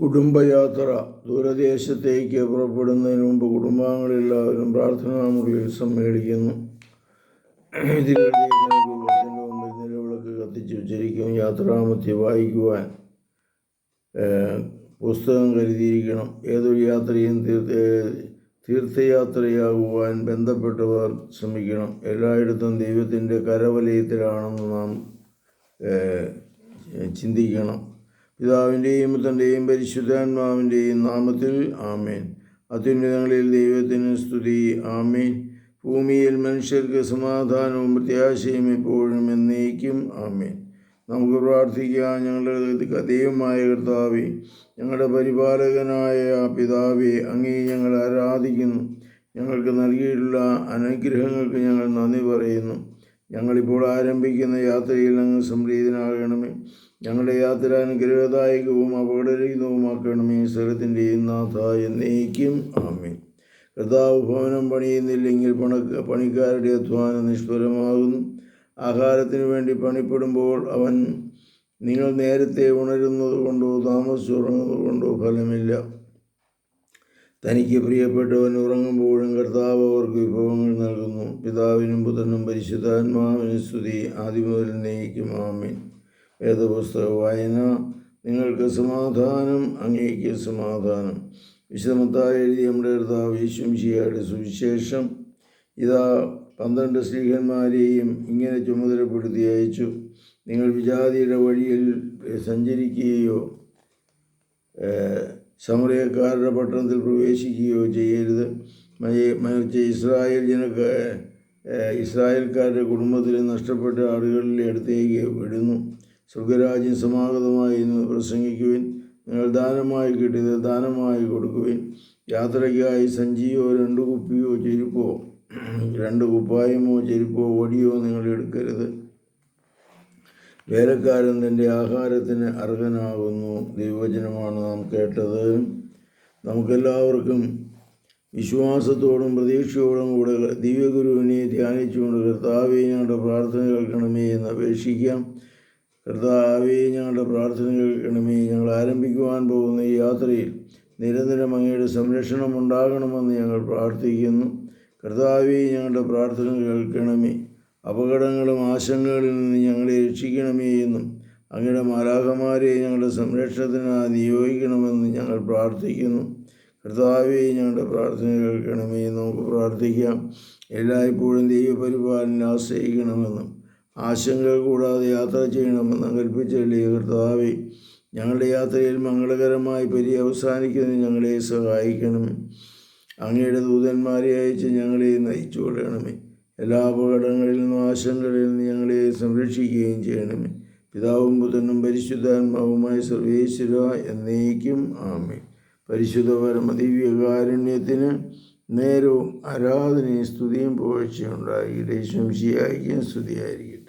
കുടുംബയാത്ര ദൂരദേശത്തേക്ക് പുറപ്പെടുന്നതിന് മുമ്പ് കുടുംബാംഗങ്ങളെല്ലാവരും പ്രാർത്ഥനാ മുറിയിൽ സമ്മേളിക്കുന്നു. നിലവിളക്ക് കത്തിച്ച് ഉച്ചരിക്കും. യാത്രാമധ്യ വായിക്കുവാൻ പുസ്തകം കരുതിയിരിക്കണം. ഏതൊരു യാത്രയും തീർത്ഥ തീർത്ഥയാത്രയാകുവാൻ ബന്ധപ്പെട്ടവർ ശ്രമിക്കണം. എല്ലായിടത്തും ദൈവത്തിന്റെ കരവലയത്തിലാണെന്ന് നാം ചിന്തിക്കണം. പിതാവിന്റെയും പുത്രന്റെയും പരിശുദ്ധാത്മാവിന്റെയും നാമത്തിൽ ആമേൻ. അത്യുന്നതങ്ങളിൽ ദൈവത്തിന് സ്തുതി. ആമേൻ. ഭൂമിയിൽ മനുഷ്യർക്ക് സമാധാനവും പ്രത്യാശയും എപ്പോഴും എന്നേക്കും ആമേൻ. നമുക്ക് പ്രാർത്ഥിക്കാം. ഞങ്ങളുടെ ദൈവമായ കർത്താവെ ഞങ്ങളുടെ പരിപാലകനായ പിതാവെ അങ്ങേ ഞങ്ങൾ ആരാധിക്കുന്നു. ഞങ്ങൾക്ക് നൽകിയിട്ടുള്ള അനുഗ്രഹങ്ങൾക്ക് ഞങ്ങൾ നന്ദി പറയുന്നു. ഞങ്ങളിപ്പോൾ ആരംഭിക്കുന്ന യാത്രയിൽ അങ്ങ് സംപ്രീതനാകണമേ. ഞങ്ങളുടെ യാത്ര അനുഗ്രഹദായകവും അപകടരഹിതവുമാക്കണമേ സ്വരത്തിന്റെയും നാഥ എന്നേക്കും ആമീൻ. കർത്താവ് ഭവനം പണിയുന്നില്ലെങ്കിൽ പണ പണിക്കാരുടെ അധ്വാനം നിഷ്ഫലമാകുന്നു. ആഹാരത്തിന് വേണ്ടി പണിപ്പെടുമ്പോൾ അവൻ നിങ്ങൾ നേരത്തെ ഉണരുന്നത് കൊണ്ടോ താമസിച്ചുറങ്ങുന്നത് കൊണ്ടോ ഫലമില്ല. തനിക്ക് പ്രിയപ്പെട്ടവൻ ഉറങ്ങുമ്പോഴും കർത്താവ് അവർക്ക് വിഭവങ്ങൾ നൽകുന്നു. പിതാവിനും പുത്രനും പരിശുദ്ധാത്മാവിനും സ്തുതി. ആദ്യം മുതൽ നയിക്കും ആമീൻ. വേദപുസ്തക വായന നിങ്ങൾക്ക് സമാധാനം അങ്ങേക്ക് സമാധാനം. വിശദമത്തായി എഴുതി നമ്മുടെ കർത്താവ് യേശുംശിയുടെ സുവിശേഷം ഇതാ പന്ത്രണ്ട് സ്ത്രീഹന്മാരെയും ഇങ്ങനെ ചുമതലപ്പെടുത്തി അയച്ചു. നിങ്ങൾ വിജാതിയുടെ വഴിയിൽ സഞ്ചരിക്കുകയോ സമറിയക്കാരുടെ പട്ടണത്തിൽ പ്രവേശിക്കുകയോ ചെയ്യരുത്. മറിച്ച് ഇസ്രായേൽ ജനക്ക ഇസ്രായേൽക്കാരുടെ കുടുംബത്തിൽ നഷ്ടപ്പെട്ട ആളുകളിലെ അടുത്തേക്ക് വിടുന്നു. സ്വർഗരാജ്യം സമാഗതമായി എന്ന് പ്രസംഗിക്കുവിൻ. നിങ്ങൾ ദാനമായി കിട്ടിയത് ദാനമായി കൊടുക്കുവിൻ. യാത്രയ്ക്കായി സഞ്ചിയോ രണ്ട് കുപ്പിയോ ചെരുപ്പോ രണ്ട് കുപ്പായമോ ചെരുപ്പോ ഓടിയോ നിങ്ങൾ എടുക്കരുത്. വേലക്കാരൻ തന്റെ ആഹാരത്തിന് അർഹനാകുന്നു. ദൈവവചനമാണ് നാം കേട്ടത്. നമുക്കെല്ലാവർക്കും വിശ്വാസത്തോടും പ്രതീക്ഷയോടും കൂടെ ദിവ്യഗുരുവിനെ ധ്യാനിച്ചുകൊണ്ട് കർത്താവെ ഞങ്ങളുടെ പ്രാർത്ഥന കേൾക്കണമേ എന്ന് അപേക്ഷിക്കാം. കർത്താവെ ഞങ്ങളുടെ പ്രാർത്ഥന കേൾക്കണമേ ഞങ്ങൾ ആരംഭിക്കുവാൻ പോകുന്ന ഈ യാത്രയിൽ നിരന്തരം അങ്ങയുടെ സംരക്ഷണം ഉണ്ടാകണമെന്ന് ഞങ്ങൾ പ്രാർത്ഥിക്കുന്നു. കർത്താവെ ഞങ്ങളുടെ പ്രാർത്ഥന കേൾക്കണമേ അപകടങ്ങളും ആശങ്കകളിൽ നിന്ന് ഞങ്ങളെ രക്ഷിക്കണമേ എന്നും അങ്ങയുടെ മാലാഖമാരെ ഞങ്ങളുടെ സംരക്ഷണത്തിനായി നിയോഗിക്കണമെന്ന് ഞങ്ങൾ പ്രാർത്ഥിക്കുന്നു. കർത്താവെ ഞങ്ങളുടെ പ്രാർത്ഥന കേൾക്കണമേ നമുക്ക് പ്രാർത്ഥിക്കാം. എല്ലായ്പ്പോഴും ദൈവപരിപാലനം ആശ്രയിക്കണമെന്നും ആശങ്ക കൂടാതെ യാത്ര ചെയ്യണമെന്ന് കൽപ്പിച്ചല്ലേ കർത്താവെ? ഞങ്ങളുടെ യാത്രയിൽ മംഗളകരമായി പര്യവസാനിക്കുന്നതിന് ഞങ്ങളെ സഹായിക്കണമേ അങ്ങയുടെ ദൂതന്മാരെ അയച്ച് ഞങ്ങളെ നയിച്ചു കൊള്ളണമേ. എല്ലാ അപകടങ്ങളിൽ നിന്നും ആശങ്കകളിൽ നിന്ന് ഞങ്ങളെ സംരക്ഷിക്കുകയും ചെയ്യണമേ. പിതാവും പുത്രനും പരിശുദ്ധാത്മാവുമായ സർവേശ്വര എന്നേക്കും ആമേ പരിശുദ്ധ പരമദിവ്യകാരുണ്യത്തിന് നേരവും ആരാധനയും സ്തുതിയും പോഴ്ചയുണ്ടായി ദേശം ശിയായിരിക്കും സ്തുതിയായിരിക്കും